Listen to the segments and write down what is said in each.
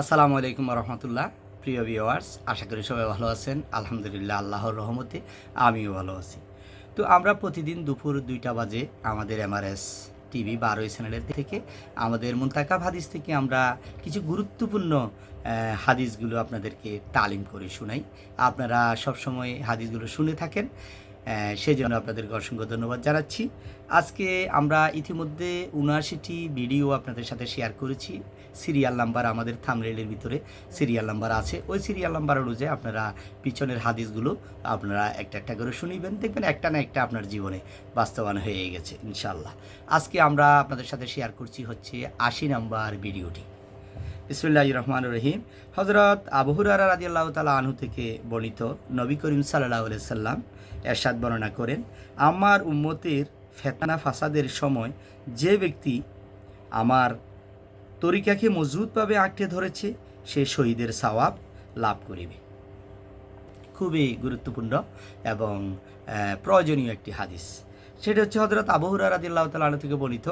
আসসালামু আলাইকুম রহমতুল্লাহ প্রিয় ভিওয়ার্স আশা করি সবাই ভালো আছেন। আলহামদুলিল্লাহ, আল্লাহর রহমতে আমিও ভালো আছি। তো আমরা প্রতিদিন দুপুর দুইটা বাজে আমাদের এমআরএস টিভি বারোই চ্যানেলের থেকে, আমাদের মুন্তাকাব হাদিস থেকে আমরা কিছু গুরুত্বপূর্ণ হাদিসগুলো আপনাদেরকে তালিম করে শোনাই। আপনারা সবসময় হাদিসগুলো শুনে থাকেন। সেই জন্য আপনাদেরকে অসংখ্য ধন্যবাদ জানাচ্ছি। আজকে আমরা ইতিমধ্যে উনআশিটি ভিডিও আপনাদের সাথে শেয়ার করেছি। সিরিয়াল নাম্বার আমাদের থামরেলের ভিতরে সিরিয়াল নাম্বার আছে। ওই সিরিয়াল নাম্বার অনুযায়ী আপনারা পিছনের হাদিসগুলো আপনারা একটা একটা করে শুনিবেন। দেখবেন একটা না একটা আপনার জীবনে বাস্তবায়ন হয়ে গেছে ইনশাল্লাহ আজকে আমরা আপনাদের সাথে শেয়ার করছি হচ্ছে আশি নাম্বার ভিডিওটি। ইসমিল্লাহ রহমান রহিম। হজরত আবহুরারা রাজি আল্লাহ তালা আনহু থেকে বর্ণিত নবী করিম সাল্লাহ সাল্লাম এরশাদ বর্ণনা করেন, আমার উম্মতের ফেতনা ফাসাদের সময় যে ব্যক্তি আমার তরিকাকে মজবুতভাবে আঁকড়ে ধরেছে, সে শহীদের সওয়াব লাভ করিবে। খুবই গুরুত্বপূর্ণ এবং প্রয়োজনীয় একটি হাদিস। সেটা হচ্ছে হজরত আবহুরা রাদিল্লাহ তালা থেকে বর্ণিত।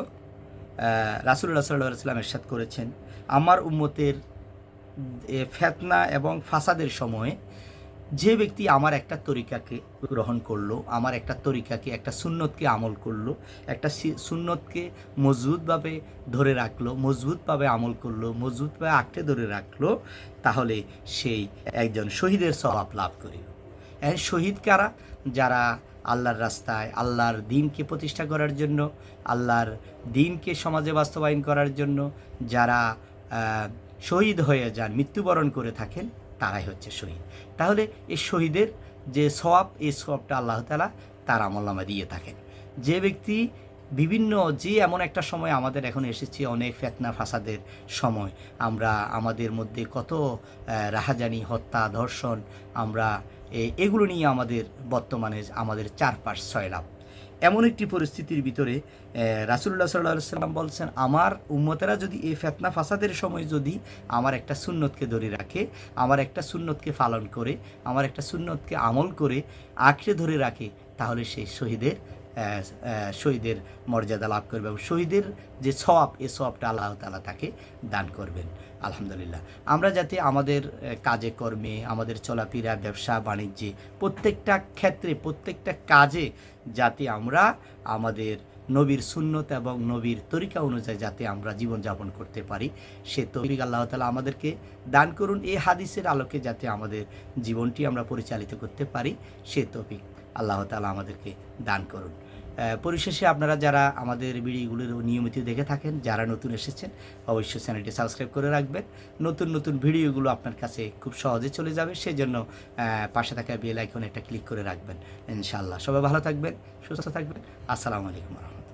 রাসুল্লাহ সাল্লাহ সাল্লাম এরশাদ করেছেন, আমার উম্মতের ফেতনা এবং ফাসাদের সময়ে যে ব্যক্তি আমার একটা তরিকাকে গ্রহণ করল, আমার একটা তরিকাকে, একটা সুন্নতকে আমল করল, একটা সুন্নতকে মজবুতভাবে ধরে রাখল, মজবুতভাবে আমল করল, মজবুতভাবে আঁকড়ে ধরে রাখল, তাহলে সেই একজন শহীদের স্বভাব লাভ করিল। শহীদ কারা? যারা আল্লাহর রাস্তায়, আল্লাহর দিনকে প্রতিষ্ঠা করার জন্য, আল্লাহর দিনকে সমাজে বাস্তবায়ন করার জন্য যারা শহীদ হয়ে যান, মৃত্যুবরণ করে থাকেন, তারাই হচ্ছে শহীদ। তাহলে এই শহীদের যে সওয়াব, এই সওয়াবটা আল্লাহ তালা তার আমলনামা দিয়ে থাকেন। যে ব্যক্তি বিভিন্ন, যে এমন একটা সময় আমাদের এখন এসেছে, অনেক ফেতনা ফাসাদের সময়, আমরা, আমাদের মধ্যে কত রাহাজানি, হত্যা, ধর্ষণ, আমরা এগুলো নিয়ে আমাদের বর্তমানে আমাদের চারপাশ ছয়লাভ এমন একটি পরিস্থিতির ভিতরে রাসুল্লাহ সাল্লাহ সাল্লাম বলছেন, আমার উম্মতেরা যদি এই ফেতনা ফাসাদের সময় যদি আমার একটা সুন্নতকে ধরে রাখে, আমার একটা সুন্নতকে পালন করে, আমার একটা সুন্নতকে আমল করে, আঁকড়ে ধরে রাখে, তাহলে সেই শহীদের শহীদের মর্যাদা লাভ করবে এবং শহীদের যে সওয়াব, এ সওয়াবটা আল্লাহ তালা তাকে দান করবেন। আলহামদুলিল্লাহ। আমরা যাতে আমাদের কাজে কর্মে, আমাদের চলাফেরা, ব্যবসা, বাণিজ্যে প্রত্যেকটা ক্ষেত্রে, প্রত্যেকটা কাজে যাতে আমরা আমাদের নবীর সুন্নত এবং নবীর তরিকা অনুযায়ী যাতে আমরা জীবনযাপন করতে পারি, সে তৌফিক আল্লাহ তালা আমাদেরকে দান করুন। এই হাদিসের আলোকে যাতে আমাদের জীবনটি আমরা পরিচালিত করতে পারি, সে তৌফিক আল্লাহ তালা আমাদেরকে দান করুন। পরিশেষে আপনারা যারা আমাদের ভিডিওগুলোর নিয়মিত দেখে থাকেন, যারা নতুন এসেছেন, অবশ্যই চ্যানেলটি সাবস্ক্রাইব করে রাখবেন। নতুন নতুন ভিডিওগুলো আপনার কাছে খুব সহজে চলে যাবে, সেজন্য পাশে থাকা বেল আইকনে একটা ক্লিক করে রাখবেন, ইনশাআল্লাহ। সবাই ভালো থাকবেন, সুস্থ থাকবেন। আসসালামু আলাইকুম রহমতুল্লাহ।